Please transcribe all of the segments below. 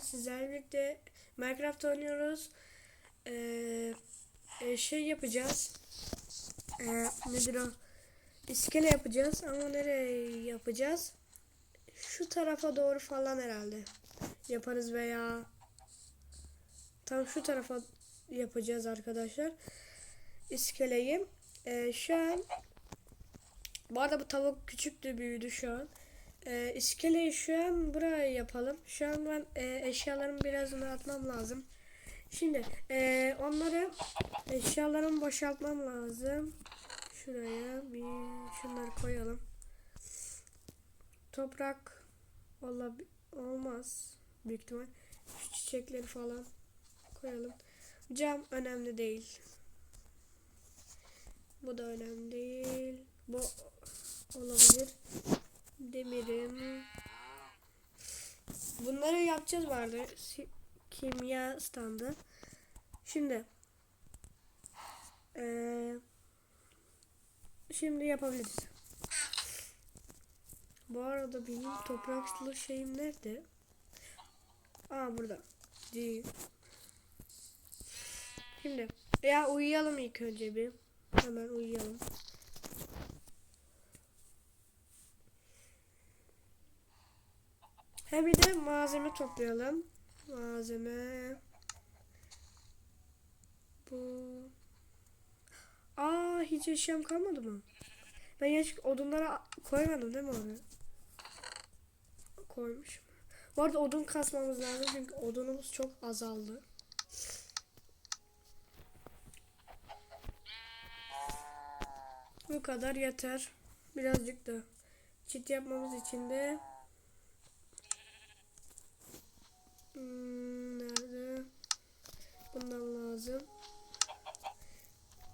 Sizlerle birlikte Minecraft oynuyoruz. Ee, e, şey yapacağız. Ee, nedir o? İskele yapacağız ama nereye yapacağız? Şu tarafa doğru falan herhalde yaparız veya tam şu tarafa yapacağız arkadaşlar. İskeleyi. Ee, şu an bu arada bu tavuk küçüktü büyüdü şu an. Ee, iskeleyi şu an buraya yapalım. Şu an ben e, eşyalarımı birazını atmam lazım. Şimdi e, onları eşyalarımı boşaltmam lazım. Şuraya bir şunları koyalım. Toprak valla olmaz büyük ihtimal. Şu çiçekleri falan koyalım. Cam önemli değil. Bu da önemli değil. Bu olabilir. Demirim. Bunları yapacağız vardı. Kimya standı. Şimdi eee, şimdi yapabiliriz. Bu arada benim topraklı şeyim nerede? Aa burada. Değil. Şimdi ya uyuyalım ilk önce bir. Hemen uyuyalım. Hem bir de malzeme toplayalım. Malzeme. Bu. Aa hiç eşyam kalmadı mı? Ben hiç odunlara koymadım değil mi onu? Koymuşum. Bu arada odun kasmamız lazım çünkü odunumuz çok azaldı. Bu kadar yeter. Birazcık da çit yapmamız için de Hmm, nerede? Bundan lazım.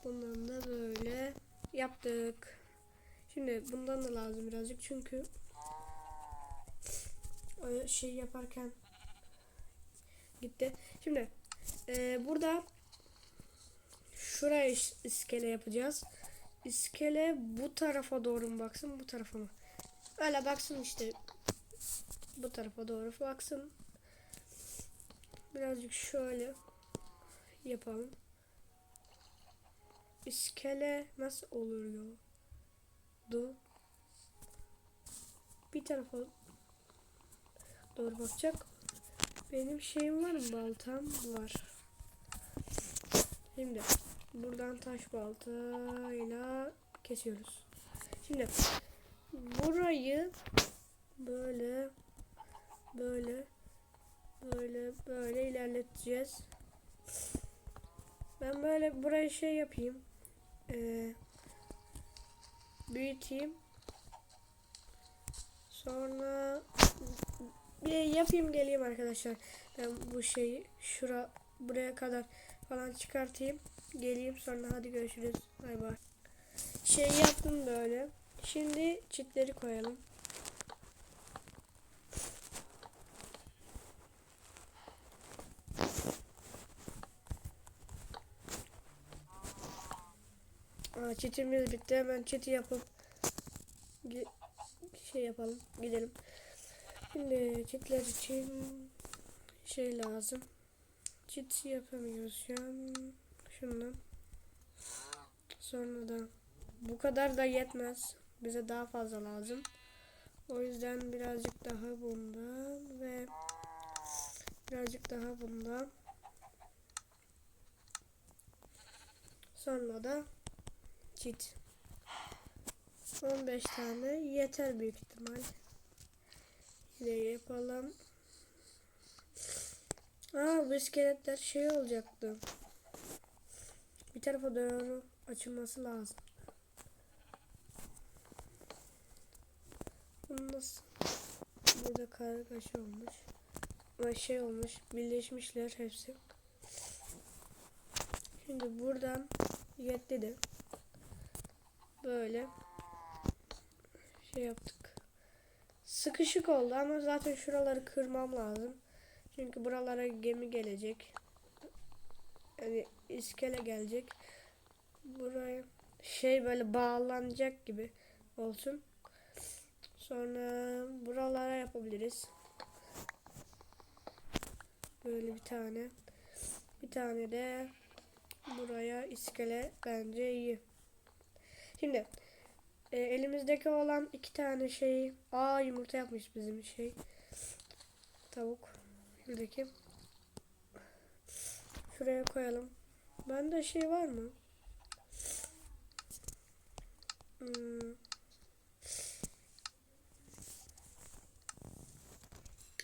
Bundan da böyle yaptık. Şimdi bundan da lazım birazcık çünkü şey yaparken gitti. Şimdi e, burada şuraya is- iskele yapacağız. İskele bu tarafa doğru mu baksın bu tarafa mı? Öyle baksın işte. Bu tarafa doğru baksın. Birazcık şöyle yapalım. İskele nasıl olur ya? Du. Bir tarafa doğru bakacak. Benim şeyim var mı? Baltam var. Şimdi buradan taş baltayla kesiyoruz. Şimdi burayı böyle böyle böyle böyle ilerleteceğiz. Ben böyle burayı şey yapayım. Ee, büyüteyim. Sonra bir yapayım geleyim arkadaşlar. Ben bu şeyi şura buraya kadar falan çıkartayım. Geleyim sonra hadi görüşürüz. Bay bay. Şey yaptım böyle. Şimdi çitleri koyalım. Aa, çitimiz bitti. Hemen çiti yapıp şey yapalım. Gidelim. Şimdi çitler için şey lazım. Çit yapamıyoruz şu an. Şundan. Sonra da bu kadar da yetmez. Bize daha fazla lazım. O yüzden birazcık daha bundan ve birazcık daha bundan. Sonra da çit. 15 tane yeter büyük ihtimal. Yine yapalım. Aa bu iskeletler şey olacaktı. Bir tarafa doğru açılması lazım. Nasıl? Burada kargaşa olmuş. Ama şey olmuş. Birleşmişler hepsi. Şimdi buradan yetti de böyle şey yaptık. Sıkışık oldu ama zaten şuraları kırmam lazım. Çünkü buralara gemi gelecek. Yani iskele gelecek. Buraya şey böyle bağlanacak gibi olsun. Sonra buralara yapabiliriz. Böyle bir tane. Bir tane de buraya iskele bence iyi. Şimdi e, elimizdeki olan iki tane şey. Aa yumurta yapmış bizim şey. Tavuk. Şuradaki. Şuraya koyalım. Bende şey var mı? Hmm.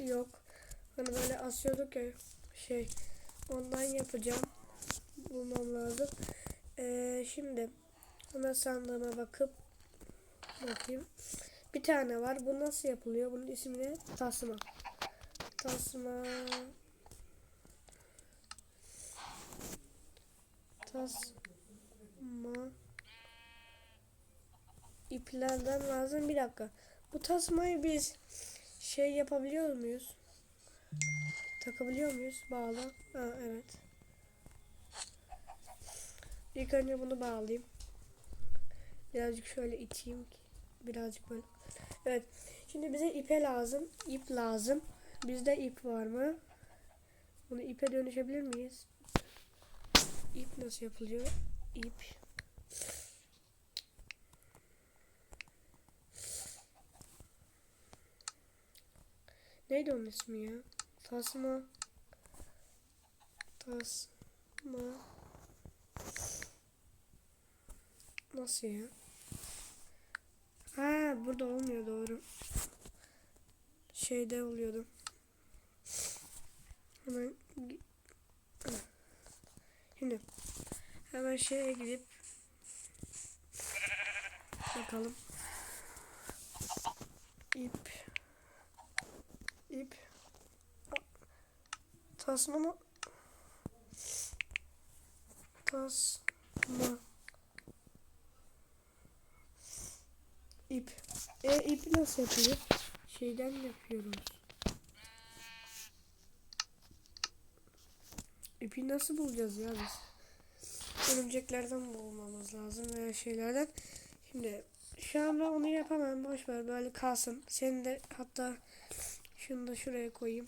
Yok. Hani böyle asıyorduk ya şey. Ondan yapacağım. Bulmam lazım. Ee, şimdi hemen sandığıma bakıp bakayım. Bir tane var. Bu nasıl yapılıyor? Bunun ismi ne? Tasma. Tasma. Tasma. İplerden lazım. Bir dakika. Bu tasmayı biz şey yapabiliyor muyuz? Takabiliyor muyuz? Bağla. Ha, evet. İlk önce bunu bağlayayım. Birazcık şöyle iteyim ki. Birazcık böyle. Evet. Şimdi bize ipe lazım. İp lazım. Bizde ip var mı? Bunu ipe dönüşebilir miyiz? İp nasıl yapılıyor? İp. Neydi onun ismi ya? Tasma. Tasma. Nasıl ya? Ha burada olmuyor doğru. Şeyde oluyordu. Hemen Şimdi hemen şeye gidip bakalım. İp ip tasma mı? Tasma ip. E ip nasıl yapılıyor? Şeyden yapıyoruz. İpi nasıl bulacağız ya biz? Örümceklerden bulmamız lazım veya şeylerden. Şimdi şu an ben onu yapamam. Boş ver böyle kalsın. Senin de hatta şunu da şuraya koyayım.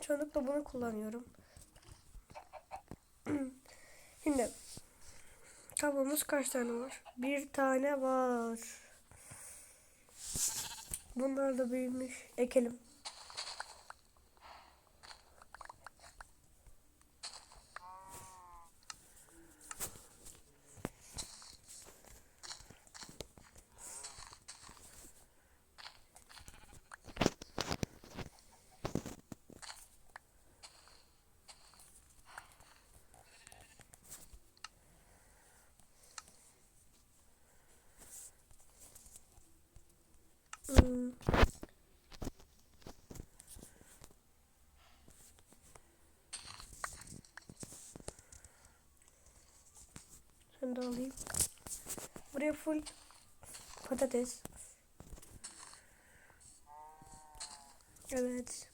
Çoğunlukla bunu kullanıyorum. Şimdi kabuğumuz kaç tane var? Bir tane var. Bunlar da büyümüş. Ekelim. Hmm. Alayım. Buraya full patates. Evet.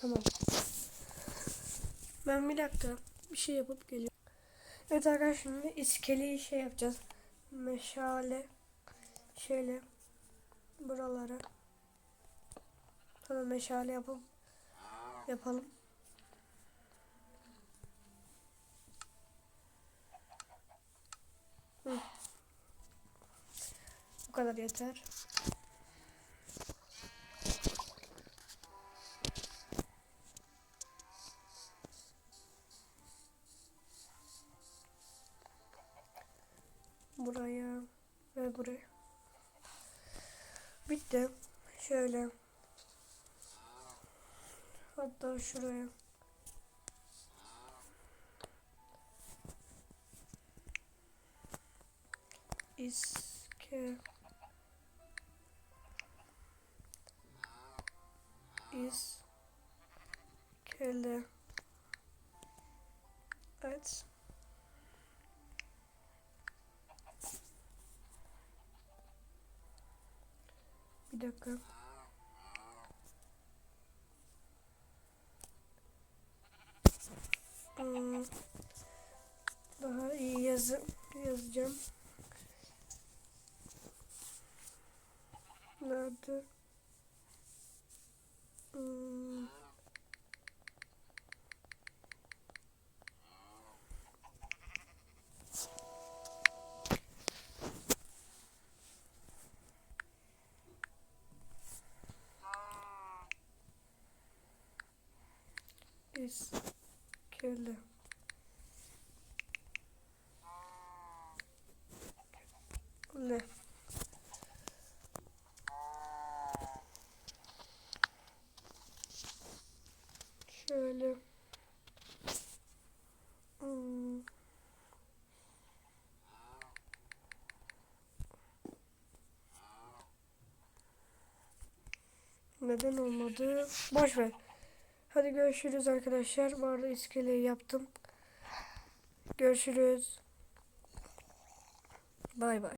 Tamam. Ben bir dakika bir şey yapıp geliyorum. Evet arkadaşlar şimdi iskeleyi şey yapacağız. Meşale şöyle buralara sonra meşale yapıp yapalım. Hı. Bu kadar yeter. Bitti. Şöyle. Hatta şuraya. İske İskele Evet. Bir dakika. Hmm, daha iyi yazı yazacağım. Nerede? Hmm. İskele. Ne? Şöyle. Hmm. Neden olmadı? Boş ver. Hadi görüşürüz arkadaşlar. Bu arada iskeleyi yaptım. Görüşürüz. Bay bay.